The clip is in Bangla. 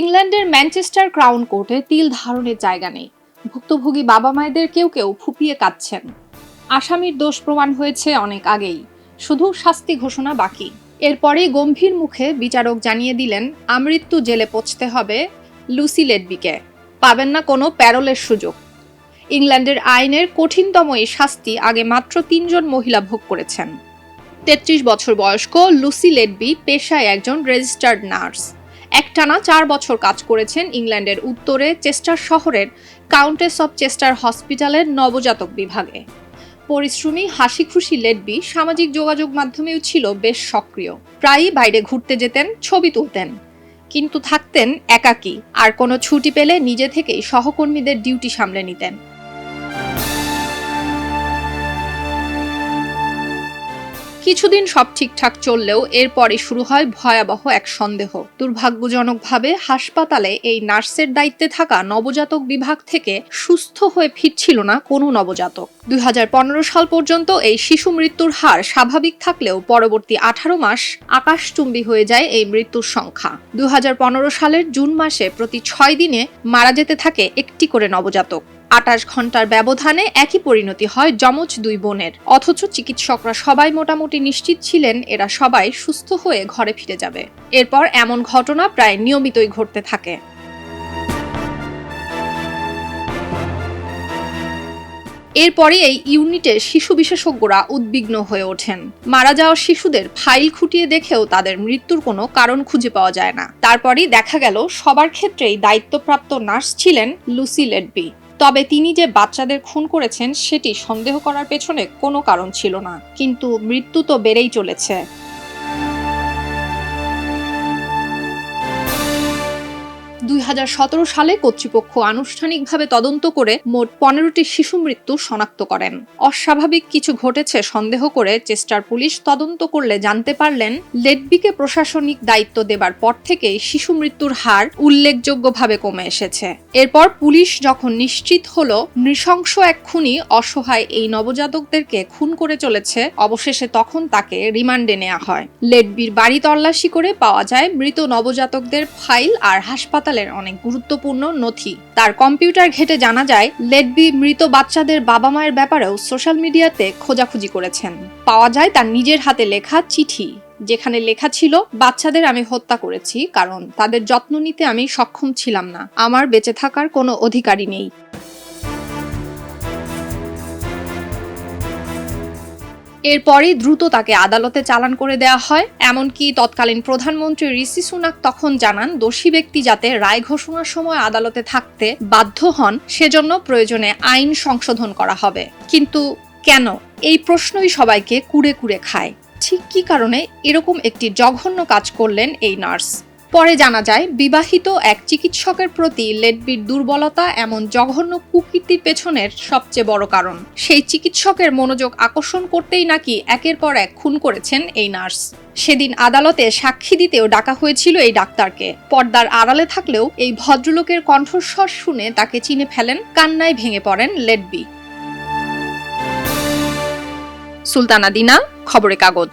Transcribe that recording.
ইংল্যান্ডের ম্যানচেস্টার ক্রাউন কোর্টে তিল ধারণের জায়গা নেই। ভুক্তভোগী বাবা মায়েদের কেউ কেউ ফুপিয়ে কাঁদছেন। আসামির দোষ প্রমাণ হয়েছে অনেক আগেই। শুধু শাস্তি ঘোষণা বাকি। এরপরেই গম্ভীর মুখে বিচারক জানিয়ে দিলেন, আমৃত্যু জেলে পচতে হবে লুসি লেডবিকে। পাবেন না কোনো প্যারোলের সুযোগ। ইংল্যান্ডের আইনের কঠিনতম এই শাস্তি আগে মাত্র তিনজন মহিলা ভোগ করেছেন। তেত্রিশ বছর বয়স্ক লুসি লেডবি পেশায় একজন রেজিস্টার্ড নার্স। একটানা চার বছর কাজ করেছেন ইংল্যান্ডের উত্তরে চেস্টার শহরের কাউন্টেস অফ চেস্টার হসপিটালের নবজাতক বিভাগে। পরিশ্রমী হাসি খুশি লেডবি সামাজিক যোগাযোগ মাধ্যমেও ছিল বেশ সক্রিয়। প্রায়ই বাইরে ঘুরতে যেতেন, ছবি তুলতেন। কিন্তু থাকতেন একাকী, আর কোনো ছুটি পেলে নিজে থেকেই সহকর্মীদের ডিউটি সামলে নিতেন। কিছুদিন সব ঠিকঠাক চললেও এরপরে শুরু হয় ভয়াবহ এক সন্দেহ। দুর্ভাগ্যজনকভাবে হাসপাতালে এই নার্সের দায়িত্বে থাকা নবজাতক বিভাগ থেকে সুস্থ হয়ে ফিরছিল না কোনো নবজাতক। দুই হাজার পনেরো সাল পর্যন্ত এই শিশু মৃত্যুর হার স্বাভাবিক থাকলেও পরবর্তী আঠারো মাস আকাশচুম্বী হয়ে যায় এই মৃত্যুর সংখ্যা। দুই হাজার পনেরো সালের জুন মাসে প্রতি ছয় দিনে মারা যেতে থাকে একটি করে নবজাতক। আটাশ ঘণ্টার ব্যবধানে একই পরিণতি হয় যমজ দুই বোনের। অথচ চিকিৎসকরা সবাই মোটামুটি নিশ্চিত ছিলেন এরা সবাই সুস্থ হয়ে ঘরে ফিরে যাবে। এরপর এমন ঘটনা প্রায় নিয়মিতই ঘটতে থাকে। এরপরে এই ইউনিটের শিশু বিশেষজ্ঞরা উদ্বিগ্ন হয়ে ওঠেন। মারা যাওয়া শিশুদের ফাইল খুঁটিয়ে দেখেও তাদের মৃত্যুর কোনো কারণ খুঁজে পাওয়া যায় না। তারপরেই দেখা গেল, সবার ক্ষেত্রেই দায়িত্বপ্রাপ্ত নার্স ছিলেন লুসি লেডবি। তবে তিনি যে বাচ্চাদের খুন করেছেন, সেটি সন্দেহ করার পেছনে কোনো কারণ ছিল না। কিন্তু মৃত্যু তো বেড়েই চলেছে। সালে কর্তৃপক্ষ আনুষ্ঠানিকভাবে তদন্ত করে মোট পনেরোটি শিশু মৃত্যু শনাক্ত করেন। অস্বাভাবিক কিছু ঘটেছে সন্দেহ করে চেষ্টার পুলিশ তদন্ত করলে জানতে পারলেন, লেডবিকে প্রশাসনিক দায়িত্ব দেবার পর থেকেই শিশু মৃত্যুর হার উল্লেখযোগ্যভাবে কমে এসেছে। এরপর পুলিশ যখন নিশ্চিত হল, নৃশংস এক খুনি অসহায় এই নবজাতকদেরকে খুন করে চলেছে, অবশেষে তখন তাকে রিমান্ডে নেওয়া হয়। লেডবির বাড়ি তল্লাশি করে পাওয়া যায় মৃত নবজাতকদের ফাইল আর হাসপাতালের অনেক গুরুত্বপূর্ণ নথি। তার কম্পিউটার ঘেটে জানা যায়, লেডবি মৃত বাচ্চাদের বাবা মায়ের ব্যাপারেও সোশ্যাল মিডিয়াতে খোঁজাখুঁজি করেছেন। পাওয়া যায় তার নিজের হাতে লেখা চিঠি, যেখানে লেখা ছিল, বাচ্চাদের আমি হত্যা করেছি, কারণ তাদের যত্ন নিতে আমি সক্ষম ছিলাম না। আমার বেঁচে থাকার কোনো অধিকারই নেই। এরপরই দ্রুত তাকে আদালতে চালান করে দেওয়া হয়। এমনকি তৎকালীন প্রধানমন্ত্রী ঋষি সুনাক তখন জানান, দোষী ব্যক্তি যাতে রায় ঘোষণার সময় আদালতে থাকতে বাধ্য হন, সেজন্য প্রয়োজনে আইন সংশোধন করা হবে। কিন্তু কেন? এই প্রশ্নই সবাইকে কুড়ে কুড়ে খায়। ঠিক কী কারণে এরকম একটি জঘন্য কাজ করলেন এই নার্স? পরে জানা যায়, বিবাহিত এক চিকিৎসকের প্রতি লেডবির দুর্বলতা এমন জঘন্য কুকীর্তির পেছনের সবচেয়ে বড় কারণ। সেই চিকিৎসকের মনোযোগ আকর্ষণ করতেই নাকি একের পর এক খুন করেছেন এই নার্স। সেদিন আদালতে সাক্ষী দিতেও ডাকা হয়েছিল এই ডাক্তারকে। পর্দার আড়ালে থাকলেও এই ভদ্রলোকের কণ্ঠস্বর শুনে তাকে চিনে ফেলেন, কান্নায় ভেঙে পড়েন লেডবি। সুলতানা দিনা খবরে কাগজ।